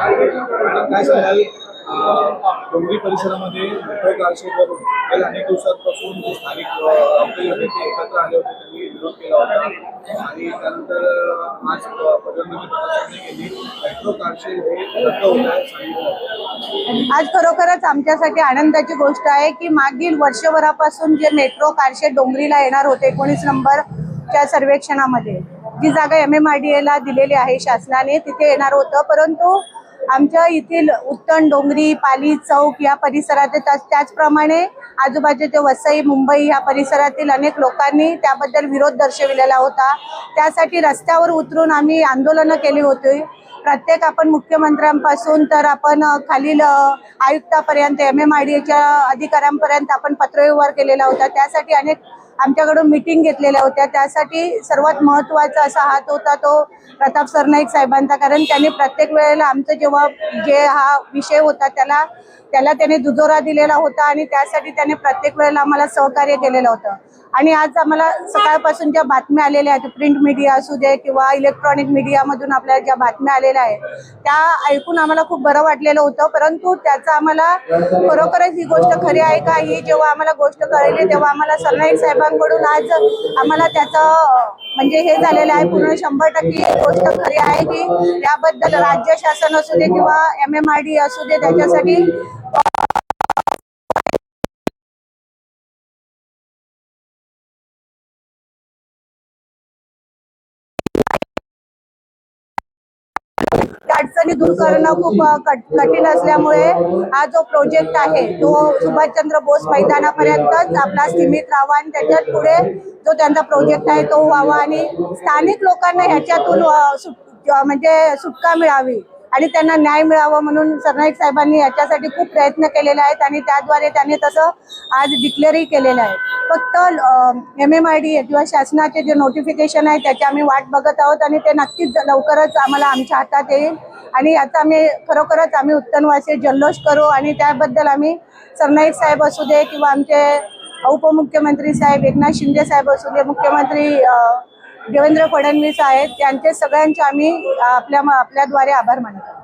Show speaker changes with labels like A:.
A: काय सांगाल? डोंगरी परिसरामध्ये मेट्रो कारशेडवरून गेल्या अनेक दिवसांपासून जे स्थानिक अं, होते ते एकत्र आले होते त्यांनी विरोध केला होता. आणि त्यानंतर आज अं, प्रशासनाने केली मेट्रो कारशेड हे रद्द होत आहे सांगितलं.
B: आज खरोखरच आमच्यासाठी आनंदाची गोष्ट आहे की मागील वर्षभरापासून जे मेट्रो कारशे डोंगरीला येणार होते एकोणीस नंबरच्या सर्वेक्षणामध्ये जी जागा एम एम आर डी एला दिलेली आहे शासनाने तिथे येणार होतं. परंतु आमच्या येथील उत्तण डोंगरी पाली चौक या परिसरात त्याच- त्याचप्रमाणे आजूबाजूचे वसई मुंबई या परिसरातील अनेक लोकांनी त्याबद्दल विरोध दर्शविलेला होता. त्यासाठी रस्त्यावर उतरून आम्ही आंदोलनं केली होती. प्रत्येक आपण मुख्यमंत्र्यांपासून तर आपण खालील आयुक्तापर्यंत एम एम आय डीच्या अधिकाऱ्यांपर्यंत आपण पत्रव्यवहार केलेला होता. त्यासाठी अनेक आमच्याकडून मिटिंग घेतलेल्या होत्या. त्यासाठी सर्वात महत्त्वाचा असा हात होता तो प्रताप सरनाईक साहेबांचा. कारण त्यांनी प्रत्येक वेळेला आमचं जेव्हा जे हा विषय होता त्याला त्याला त्याने दुजोरा दिलेला होता आणि त्यासाठी त्याने प्रत्येक वेळेला आम्हाला सहकार्य केलेलं होतं. आणि आज आम्हाला सकाळपासून ज्या बातम्या आलेल्या आहेत प्रिंट मीडिया असू दे किंवा इलेक्ट्रॉनिक मीडियामधून आपल्याला ज्या बातम्या आलेल्या आहेत त्या ऐकून आम्हाला खूप बरं वाटलेलं होतं. परंतु त्याचा आम्हाला खरोखरच ही गोष्ट खरी आहे का? ही जेव्हा आम्हाला गोष्ट कळली तेव्हा आम्हाला सरनाईक साहेबांकडून आज आम्हाला त्याचं म्हणजे हे झालेलं आहे पूर्ण शंभर टक्के ही गोष्ट खरी आहे की याबद्दल राज्य शासन असू दे किंवा एम एम आर डी असू दे त्याच्यासाठी अडचणी दूर करणं खूप कठीण असल्यामुळे हा जो प्रोजेक्ट आहे तो सुभाषचंद्र बोस मैदानापर्यंतच आपला सीमित राहावा आणि त्याच्यात पुढे जो त्यांचा प्रोजेक्ट आहे तो व्हावा आणि स्थानिक लोकांना ह्याच्यातून सुट- म्हणजे सुटका मिळावी आणि त्यांना न्याय मिळावा म्हणून सरनाईक साहेबांनी याच्यासाठी खूप प्रयत्न केलेले आहेत आणि त्याद्वारे त्यांनी तसं आज डिक्लेअरही केलेलं आहे. फक्त एम एम आय डी किंवा शासनाचे जे नोटिफिकेशन आहे त्याची आम्ही वाट बघत आहोत आणि ते नक्कीच लवकरच आम्हाला आमच्या हातात येईल. आणि आता आम्ही खरोखरच आम्ही उत्तनवासी जल्लोष करू आणि त्याबद्दल आम्ही सरनाईक साहेब असू दे किंवा आमचे उपमुख्यमंत्री साहेब एकनाथ शिंदे साहेब असू दे मुख्यमंत्री देवेंद्र फडणवीस आहेत त्यांचे सगळ्यांचे आम्ही आपल्या आपल्याद्वारे आभार मानतो.